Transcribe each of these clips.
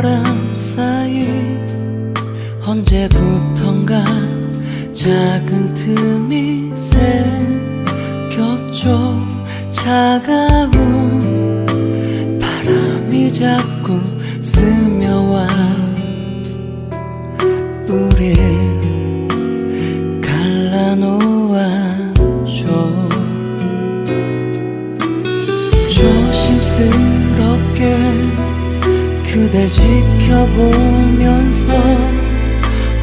바람 사이 언제부턴가 작은 틈이 생겼죠 차가운 바람이 자꾸 스며와 우릴 갈라놓아줘. 조심스레 그댈 지켜보면서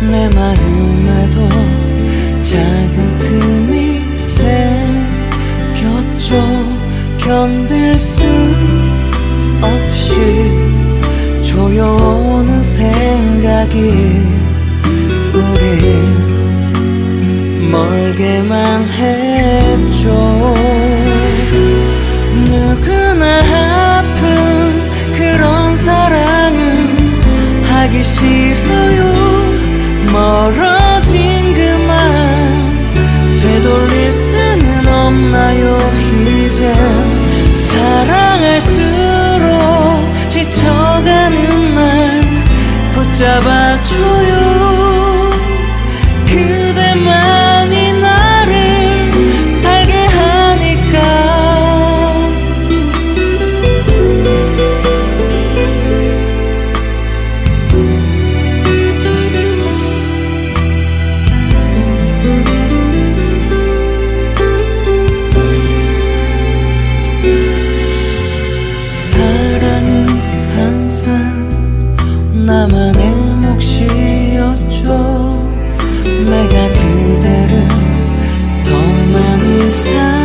내 마음에도 작은 틈이 새겼죠 견딜 수 없이 조여오는 생각이 우릴 멀게만 했죠 잡아줘 나만의 몫이었죠. 내가 그대를 더 많이 사랑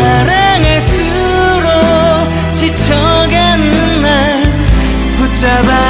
사랑할수록 지쳐가는 날 붙잡아